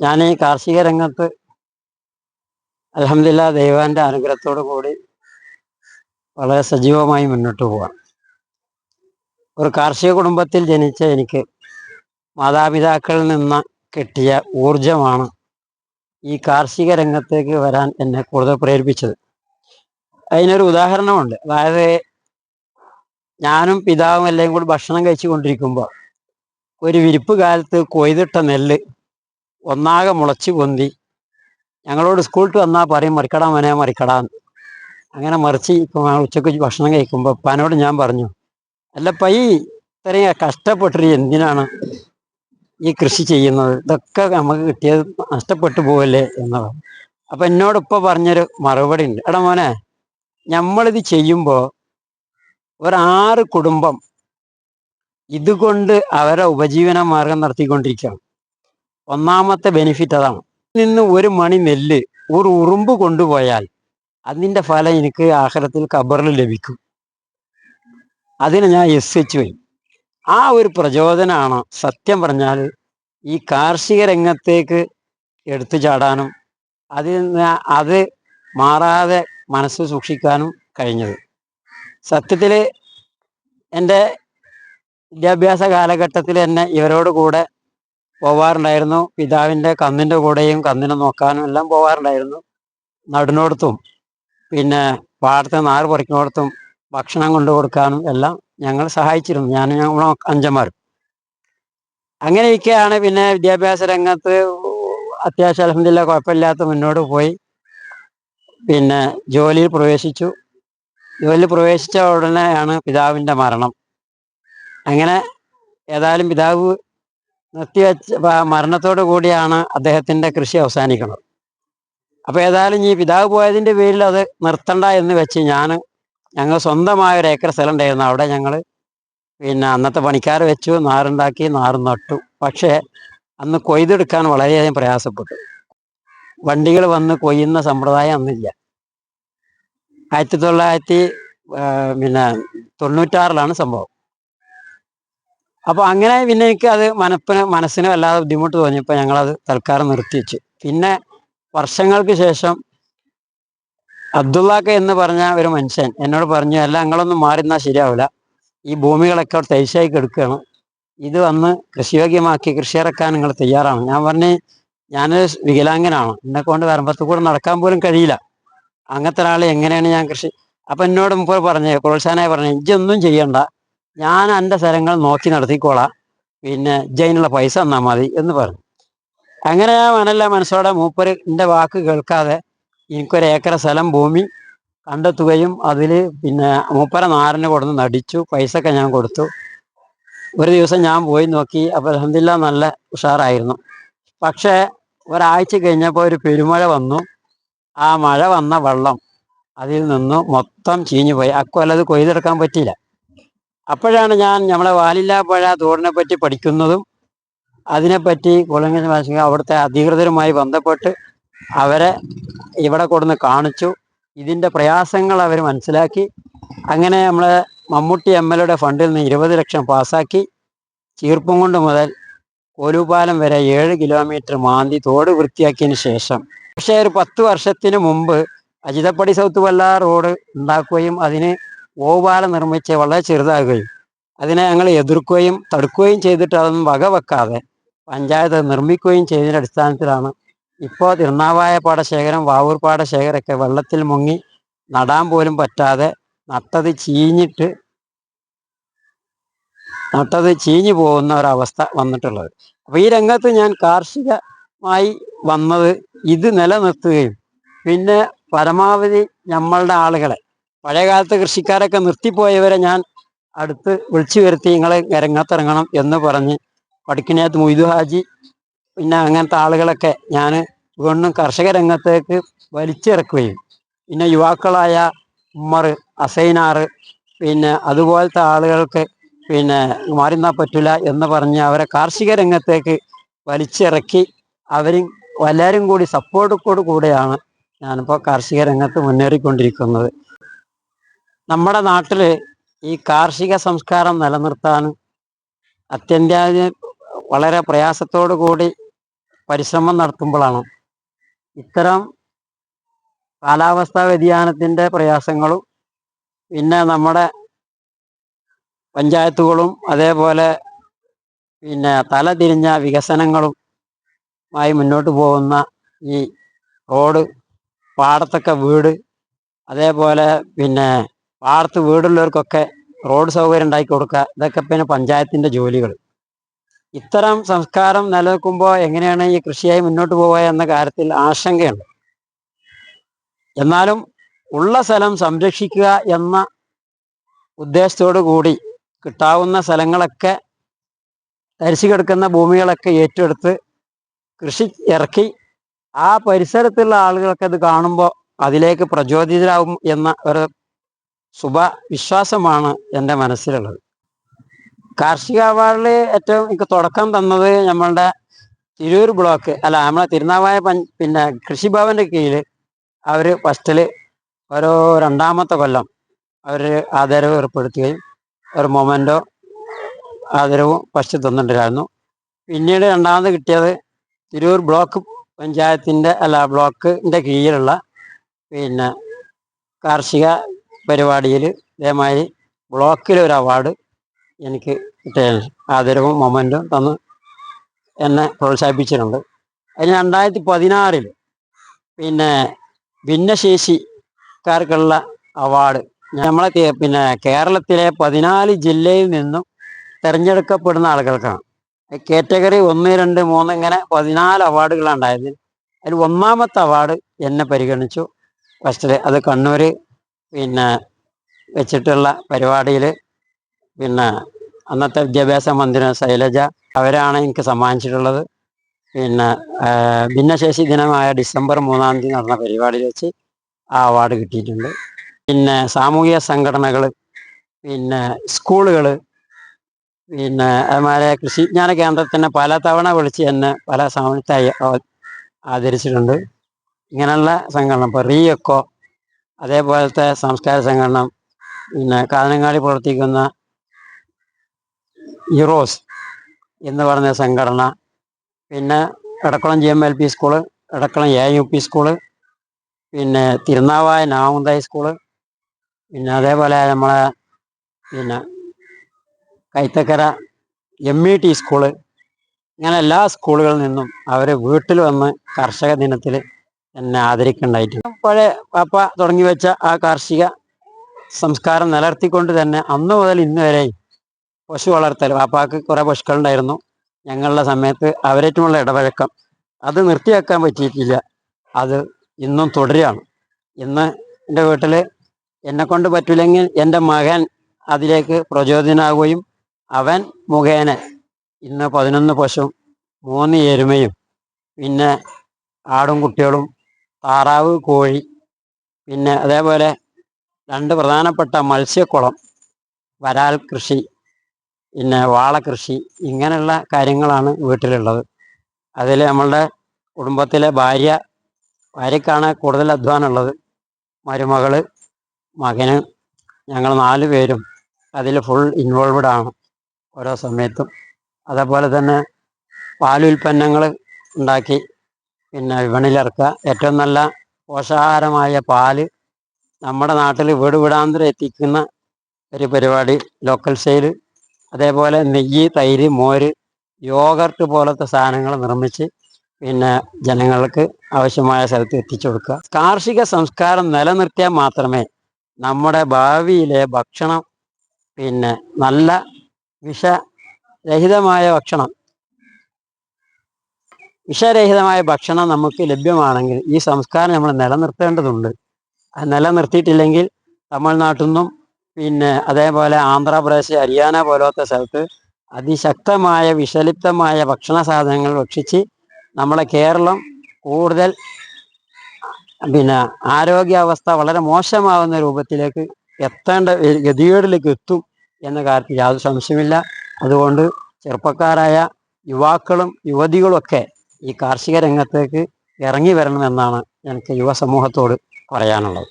ഞാൻ ഈ കാർഷിക രംഗത്ത് അലഹമില്ല ദൈവാന്റെ അനുഗ്രഹത്തോടു കൂടി വളരെ സജീവമായി മുന്നോട്ട് പോവാം ഒരു കാർഷിക കുടുംബത്തിൽ ജനിച്ച എനിക്ക് മാതാപിതാക്കളിൽ നിന്ന് കിട്ടിയ ഊർജമാണ് ഈ കാർഷിക രംഗത്തേക്ക് വരാൻ എന്നെ കൂടുതൽ പ്രേരിപ്പിച്ചത്. അതിനൊരു ഉദാഹരണമുണ്ട്. അതായത് ഞാനും പിതാവും എല്ലാം കൂടി ഭക്ഷണം കഴിച്ചു കൊണ്ടിരിക്കുമ്പോൾ ഒരു വിരിപ്പ് കാലത്ത് കൊയ്തിട്ട നെല്ല് ഒന്നാകെ മുളച്ചു പൊന്തി. ഞങ്ങളോട് സ്കൂളിൽ വന്നാൽ പറയും മറിക്കടാ മനെ മറിക്കടാന്ന് അങ്ങനെ മറിച്ച് ഇപ്പം ഞങ്ങൾ ഉച്ചയ്ക്ക് ഭക്ഷണം കഴിക്കുമ്പോൾ ഉപ്പാനോട് ഞാൻ പറഞ്ഞു അല്ല പൈ ഇത്രയും കഷ്ടപ്പെട്ടിട്ട് എന്തിനാണ് ഈ കൃഷി ചെയ്യുന്നത്? ഇതൊക്കെ നമുക്ക് കിട്ടിയത് നഷ്ടപ്പെട്ടു പോവല്ലേ? എന്നത് അപ്പം എന്നോട് ഇപ്പോൾ പറഞ്ഞൊരു മറുപടി ഉണ്ട്. എടാ മോനെ നമ്മളിത് ചെയ്യുമ്പോൾ ഒരാറ് കുടുംബം ഇതുകൊണ്ട് അവരെ ഉപജീവന മാർഗം നടത്തിക്കൊണ്ടിരിക്കുകയാണ്. ഒന്നാമത്തെ ബെനിഫിറ്റ് അതാണ്. നിന്ന് ഒരു മണി നെല്ല് ഒരു ഉറുമ്പ് കൊണ്ടുപോയാൽ അതിന്റെ ഫലം എനിക്ക് ആഹാരത്തിൽ കബറിൽ ലഭിക്കും. അതിന് ഞാൻ എസ് എച്ച് വരും. ആ ഒരു പ്രചോദനമാണ് സത്യം പറഞ്ഞാൽ ഈ കാർഷിക രംഗത്തേക്ക് എടുത്തു ചാടാനും അതിൽ നിന്ന് അത് മാറാതെ മനസ്സ് സൂക്ഷിക്കാനും കഴിഞ്ഞത്. സത്യത്തിൽ എന്റെ വിദ്യാഭ്യാസ കാലഘട്ടത്തിൽ തന്നെ ഇവരോട് കൂടെ പോവാറുണ്ടായിരുന്നു. പിതാവിന്റെ കന്നിന്റെ കൂടെയും കന്നിനെ നോക്കാനും എല്ലാം പോവാറുണ്ടായിരുന്നു. നടുനോടത്തും പിന്നെ പാടത്തെ നാറ് പറിക്കുന്നിടത്തും ഭക്ഷണം കൊണ്ടു കൊടുക്കാനും എല്ലാം ഞങ്ങൾ സഹായിച്ചിരുന്നു. ഞാൻ ഞങ്ങൾ അഞ്ചന്മാരും. അങ്ങനെയൊക്കെയാണ് പിന്നെ വിദ്യാഭ്യാസ രംഗത്ത് അത്യാവശ്യം അലഹമില്ല കുഴപ്പമില്ലാത്ത മുന്നോട്ട് പോയി. പിന്നെ ജോലിയിൽ പ്രവേശിച്ചു. ജോലിയിൽ പ്രവേശിച്ച ഉടനെയാണ് പിതാവിന്റെ മരണം. അങ്ങനെ ഏതായാലും പിതാവ് നിർത്തിവെച്ച മരണത്തോടു കൂടിയാണ് അദ്ദേഹത്തിന്റെ കൃഷി അവസാനിക്കുന്നത്. അപ്പോൾ ഏതായാലും ഈ പിതാവ് പോയതിന്റെ പേരിൽ അത് നിർത്തണ്ട എന്ന് വെച്ച് ഞാൻ ഞങ്ങൾ സ്വന്തമായ ഒരു ഏക്കർ സ്ഥലം ഉണ്ടായിരുന്നു. അവിടെ ഞങ്ങൾ പിന്നെ അന്നത്തെ പണിക്കാർ വെച്ചു നാറുണ്ടാക്കി നാറ് നട്ടു. പക്ഷേ അന്ന് കൊയ്തെടുക്കാൻ വളരെയധികം പ്രയാസപ്പെട്ടു. വണ്ടികൾ വന്ന് കൊയ്യുന്ന സമ്പ്രദായം അന്നില്ല. ആയിരത്തി തൊള്ളായിരത്തി പിന്നെ തൊണ്ണൂറ്റാറിലാണ് സംഭവം. അപ്പൊ അങ്ങനെ പിന്നെ എനിക്ക് അത് മനപ്പിന് മനസ്സിന് വല്ലാതെ ബുദ്ധിമുട്ട് തോന്നിയപ്പോൾ ഞങ്ങളത് തൽക്കാലം നിർത്തിവെച്ചു. പിന്നെ വർഷങ്ങൾക്ക് ശേഷം അബ്ദുള്ളാക്ക എന്ന് പറഞ്ഞ ഒരു മനുഷ്യൻ എന്നോട് പറഞ്ഞു അല്ല നിങ്ങളൊന്നും മാറിന്നാൽ ശരിയാവില്ല ഈ ഭൂമികളൊക്കെ അവിടെ തരിശായി കിടക്കുകയാണ്. ഇത് വന്ന് കൃഷിയോഗ്യമാക്കി കൃഷി ഇറക്കാൻ നിങ്ങൾ തയ്യാറാണ്. ഞാൻ പറഞ്ഞു ഞാനൊരു വികലാംഗനാണ്. എന്നെ കൊണ്ട് വരമ്പത്ത് കൂടെ നടക്കാൻ പോലും കഴിയില്ല. അങ്ങനത്തെ ഒരാൾ എങ്ങനെയാണ് ഞാൻ കൃഷി അപ്പൊ എന്നോട് മുമ്പ് പറഞ്ഞു പ്രോത്സാഹനമായി പറഞ്ഞു ഇജ്ജൊന്നും ചെയ്യണ്ട. ഞാൻ എന്റെ സ്ഥലങ്ങൾ നോക്കി നടത്തിക്കോളാം. പിന്നെ ജയിനുള്ള പൈസ തന്നാൽ മതി എന്ന് പറഞ്ഞു. അങ്ങനെ ഞാൻ മനല്ല മനസ്സോടെ മൂപ്പര് എന്റെ വാക്ക് കേൾക്കാതെ എനിക്കൊരു ഏക്കർ സ്ഥലം ഭൂമി കണ്ടെത്തുകയും അതിൽ പിന്നെ മൂപ്പര നാരന് കൊടുന്ന് നടിച്ചു പൈസ ഒക്കെ ഞാൻ കൊടുത്തു. ഒരു ദിവസം ഞാൻ പോയി നോക്കി അപ്പോൾ അലഹമില്ല നല്ല ഉഷാറായിരുന്നു. പക്ഷേ ഒരാഴ്ച കഴിഞ്ഞപ്പോൾ ഒരു പെരുമഴ വന്നു. ആ മഴ വന്ന വെള്ളം അതിൽ നിന്ന് മൊത്തം ചീഞ്ഞു പോയി അക്കൊല്ലത് കൊയ്തെടുക്കാൻ പറ്റിയില്ല. അപ്പോഴാണ് ഞാൻ നമ്മളെ വാലില്ലാപ്പുഴ തോടിനെ പറ്റി പഠിക്കുന്നതും അതിനെപ്പറ്റി കുളങ്ങര അവിടുത്തെ അധികൃതരുമായി ബന്ധപ്പെട്ട് അവരെ ഇവിടെ കൊടുന്ന് കാണിച്ചു. ഇതിന്റെ പ്രയാസങ്ങൾ അവർ മനസ്സിലാക്കി. അങ്ങനെ നമ്മളെ മമ്മൂട്ടി എം എൽ എയുടെ ഫണ്ടിൽ നിന്ന് ഇരുപത് ലക്ഷം പാസ്സാക്കി. ചീർപ്പുംകുണ്ട് മുതൽ കോലുപാലം വരെ ഏഴ് കിലോമീറ്റർ മാന്തി തോട് വൃത്തിയാക്കിയതിന് ശേഷം. പക്ഷേ ഒരു പത്ത് വർഷത്തിന് മുമ്പ് അജിതപ്പടി സൗത്ത് വല്ല റോഡ് ഉണ്ടാക്കുകയും അതിന് ഓവാലം നിർമ്മിച്ച് വളരെ ചെറുതാകുകയും അതിനെ ഞങ്ങൾ എതിർക്കുകയും തടുക്കുകയും ചെയ്തിട്ട് അതൊന്നും വകവെക്കാതെ പഞ്ചായത്ത് നിർമ്മിക്കുകയും ചെയ്തതിന്റെ അടിസ്ഥാനത്തിലാണ് ഇപ്പോൾ തിരുനാവായ പാടശേഖരം വാവൂർ പാടശേഖരമൊക്കെ വെള്ളത്തിൽ മുങ്ങി നടാൻ പോലും പറ്റാതെ നട്ടത് ചീഞ്ഞിട്ട് നട്ടത് ചീഞ്ഞു പോകുന്ന ഒരവസ്ഥ വന്നിട്ടുള്ളത്. അപ്പോൾ ഈ രംഗത്ത് ഞാൻ കാർഷികമായി വന്നത് ഇത് നിലനിർത്തുകയും പിന്നെ പരമാവധി നമ്മളുടെ ആളുകളെ പഴയകാലത്തെ കൃഷിക്കാരൊക്കെ നിർത്തിപ്പോയവരെ ഞാൻ അടുത്ത് വിളിച്ചു വരുത്തി നിങ്ങളെ രംഗത്തിറങ്ങണം എന്ന് പറഞ്ഞ് വടക്കിനകത്ത് മൊയ്തു ഹാജി പിന്നെ അങ്ങനത്തെ ആളുകളൊക്കെ ഞാൻ വീണ്ടും കർഷക രംഗത്തേക്ക് വലിച്ചിറക്കുകയും പിന്നെ യുവാക്കളായ ഉമ്മർ അസൈനാറ് പിന്നെ അതുപോലത്തെ ആളുകൾക്ക് പിന്നെ മാറിന്നാ പറ്റില്ല എന്ന് പറഞ്ഞ് അവരെ കാർഷിക രംഗത്തേക്ക് വലിച്ചിറക്കി അവരും എല്ലാവരും കൂടി സപ്പോർട്ടോട് കൂടെയാണ് ഞാനിപ്പോൾ കാർഷിക രംഗത്ത് മുന്നേറിക്കൊണ്ടിരിക്കുന്നത്. നമ്മുടെ നാട്ടിൽ ഈ കാർഷിക സംസ്കാരം നിലനിർത്താൻ അത്യന്താ വളരെ പ്രയാസത്തോടു കൂടി പരിശ്രമം നടത്തുമ്പോഴാണ് ഇത്തരം കാലാവസ്ഥാ വ്യതിയാനത്തിന്റെ പ്രയാസങ്ങളും പിന്നെ നമ്മുടെ പഞ്ചായത്തുകളും അതേപോലെ പിന്നെ തലതിരിഞ്ഞ വികസനങ്ങളും ആയി മുന്നോട്ട് പോകുന്ന ഈ റോഡ് പാടത്തൊക്കെ വീട് അതേപോലെ പിന്നെ പാടത്ത് വീടുള്ളവർക്കൊക്കെ റോഡ് സൗകര്യം ഉണ്ടാക്കി കൊടുക്കുക. ഇതൊക്കെ പിന്നെ പഞ്ചായത്തിന്റെ ജോലികൾ ഇത്തരം സംസ്കാരം നിലനിൽക്കുമ്പോൾ എങ്ങനെയാണ് ഈ കൃഷിയായി മുന്നോട്ട് പോവുക എന്ന കാര്യത്തിൽ ആശങ്കയുണ്ട്. എന്നാലും ഉള്ള സ്ഥലം സംരക്ഷിക്കുക എന്ന ഉദ്ദേശത്തോടു കൂടി കിട്ടാവുന്ന സ്ഥലങ്ങളൊക്കെ തരിച്ചു കിടക്കുന്ന ഭൂമികളൊക്കെ ഏറ്റെടുത്ത് കൃഷി ഇറക്കി ആ പരിസരത്തുള്ള ആളുകളൊക്കെ അത് കാണുമ്പോൾ അതിലേക്ക് പ്രചോദിതരാകും എന്ന ഒരു ശുഭ വിശ്വാസമാണ് എന്റെ മനസ്സിലുള്ളത്. കാർഷിക അവാർഡിൽ ഏറ്റവും എനിക്ക് തുടക്കം തന്നത് നമ്മളുടെ തിരൂർ ബ്ലോക്ക് അല്ല നമ്മളെ തിരുനാവായ പഞ്ച് പിന്നെ കൃഷിഭവന്റെ കീഴിൽ അവർ ഫസ്റ്റിൽ ഓരോ രണ്ടാമത്തെ കൊല്ലം അവർ ആദരവ് ഏർപ്പെടുത്തുകയും ഒരു മൊമെന്റോ ആദരവും ഫസ്റ്റ് തന്നിട്ടുണ്ടായിരുന്നു. പിന്നീട് രണ്ടാമത് കിട്ടിയത് തിരൂർ ബ്ലോക്ക് പഞ്ചായത്തിന്റെ അല്ല ബ്ലോക്കിന്റെ കീഴിലുള്ള പിന്നെ കാർഷിക പരിപാടിയിൽ ഇതേമാതിരി ബ്ലോക്കിലൊരു അവാർഡ് എനിക്ക് കിട്ടിയാണ് ആദരവും മൊമെന്റും തന്ന് എന്നെ പ്രോത്സാഹിപ്പിച്ചിട്ടുണ്ട്. അതിന് രണ്ടായിരത്തി പതിനാറിൽ പിന്നെ ഭിന്നശേഷിക്കാർക്കുള്ള അവാർഡ് നമ്മളെ പിന്നെ കേരളത്തിലെ പതിനാല് ജില്ലയിൽ നിന്നും തിരഞ്ഞെടുക്കപ്പെടുന്ന ആളുകൾക്കാണ്. കാറ്റഗറി ഒന്ന് രണ്ട് മൂന്ന് ഇങ്ങനെ പതിനാല് അവാർഡുകളാണ് ഉണ്ടായത്. അതിൽ ഒന്നാമത്തെ അവാർഡ് എന്നെ പരിഗണിച്ചു. ഫസ്റ്റിൽ അത് കണ്ണൂർ പിന്നെ വെച്ചിട്ടുള്ള പരിപാടിയിൽ പിന്നെ അന്നത്തെ വിദ്യാഭ്യാസ മന്ത്രി ശൈലജ അവരാണ് എനിക്ക് സമ്മാനിച്ചിട്ടുള്ളത്. പിന്നെ ഭിന്നശേഷി ദിനമായ ഡിസംബർ മൂന്നാം തീയതി നടന്ന പരിപാടിയിൽ വെച്ച് ആ അവാർഡ് കിട്ടിയിട്ടുണ്ട്. പിന്നെ സാമൂഹിക സംഘടനകൾ പിന്നെ സ്കൂളുകൾ പിന്നെ അതുമാതിരി കൃഷിജ്ഞാന കേന്ദ്രത്തിനെ പല തവണ വിളിച്ച് എന്നെ പല സമയത്തായി ആദരിച്ചിട്ടുണ്ട്. ഇങ്ങനെയുള്ള സംഘടന ഇപ്പോൾ റീഎക്കോ അതേപോലത്തെ സംസ്കാര സംഘടന പിന്നെ കാലങ്ങാളി പ്രവർത്തിക്കുന്ന ഇറോസ് എന്ന് പറഞ്ഞ സംഘടന പിന്നെ Edakkulam G M L P school Edakkulam A U P school പിന്നെ തിരുനാവായ നാമുന്തായി സ്കൂൾ പിന്നെ അതേപോലെ നമ്മളെ പിന്നെ Kaithakkara M E T school ഇങ്ങനെ എല്ലാ സ്കൂളുകളിൽ നിന്നും അവർ വീട്ടിൽ വന്ന് കർഷക ദിനത്തിൽ എന്നെ ആദരിക്കുന്നുണ്ടായിട്ടുണ്ട് പഴയ പാപ്പ തുടങ്ങി വെച്ച ആ കാർഷിക സംസ്കാരം നിലർത്തിക്കൊണ്ട് തന്നെ അന്ന് മുതൽ ഇന്ന് വരെ പശു വളർത്തൽ പാപ്പാക്ക് കുറേ പശുക്കളുണ്ടായിരുന്നു. ഞങ്ങളുടെ സമയത്ത് അവരേറ്റുമുള്ള ഇടപഴക്കം അത് നിർത്തിവെക്കാൻ പറ്റിയിട്ടില്ല. അത് ഇന്നും തുടരുകയാണ്. ഇന്ന് എന്റെ വീട്ടിൽ എന്നെ കൊണ്ട് പറ്റില്ലെങ്കിൽ എന്റെ മകൻ അതിലേക്ക് പ്രചോദനാകുകയും അവൻ മുഖേന ഇന്ന് പതിനൊന്ന് പശു മൂന്ന് എരുമയും പിന്നെ ആടും കുട്ടികളും താറാവ് കോഴി പിന്നെ അതേപോലെ രണ്ട് പ്രധാനപ്പെട്ട മത്സ്യക്കുളം വരാൽ കൃഷി പിന്നെ വാളകൃഷി ഇങ്ങനെയുള്ള കാര്യങ്ങളാണ് വീട്ടിലുള്ളത്. അതിൽ നമ്മളുടെ കുടുംബത്തിലെ ഭാര്യ ഭാര്യക്കാണ് കൂടുതൽ അധ്വാനമുള്ളത്. മരുമകൾ മകന് ഞങ്ങൾ നാല് പേരും അതിൽ ഫുൾ ഇൻവോൾവഡ് ആണ് ഓരോ സമയത്തും. അതേപോലെ തന്നെ പാലുൽപ്പന്നങ്ങൾ ഉണ്ടാക്കി പിന്നെ വിപണിയിലിറക്കുക. ഏറ്റവും നല്ല പോഷകാഹാരമായ പാൽ നമ്മുടെ നാട്ടിൽ വീട് വീടാന്തരം എത്തിക്കുന്ന ഒരു പരിപാടി ലോക്കൽ സെയിൽ അതേപോലെ നെയ്യ് തൈര് മോര് യോഗർട്ട് പോലത്തെ സാധനങ്ങൾ നിർമ്മിച്ച് പിന്നെ ജനങ്ങൾക്ക് ആവശ്യമായ സ്ഥലത്ത് എത്തിച്ചു കൊടുക്കുക. കാർഷിക സംസ്കാരം നിലനിർത്തിയാൽ മാത്രമേ നമ്മുടെ ഭാവിയിലെ ഭക്ഷണം പിന്നെ നല്ല വിഷരഹിതമായ ഭക്ഷണം വിഷരഹിതമായ ഭക്ഷണം നമുക്ക് ലഭ്യമാണെങ്കിൽ ഈ സംസ്കാരം നമ്മൾ നിലനിർത്തേണ്ടതുണ്ട്. നിലനിർത്തിയിട്ടില്ലെങ്കിൽ തമിഴ്നാട്ടിൽ നിന്നും പിന്നെ അതേപോലെ ആന്ധ്രാപ്രദേശ് ഹരിയാന പോലത്തെ സ്ഥലത്ത് അതിശക്തമായ വിഷലിപ്തമായ ഭക്ഷണ സാധനങ്ങൾ ഭക്ഷിച്ച് നമ്മളെ കേരളം കൂടുതൽ പിന്നെ ആരോഗ്യാവസ്ഥ വളരെ മോശമാവുന്ന രൂപത്തിലേക്ക് എത്തേണ്ട ഗതികേടിലേക്ക് എത്തും എന്ന കാര്യത്തിൽ യാതൊരു സംശയമില്ല അതുകൊണ്ട് ചെറുപ്പക്കാരായ യുവാക്കളും യുവതികളും ഒക്കെ ഈ കാർഷിക രംഗത്തേക്ക് ഇറങ്ങി വരണമെന്നാണ് എനിക്ക് യുവസമൂഹത്തോട് പറയാനുള്ളത്.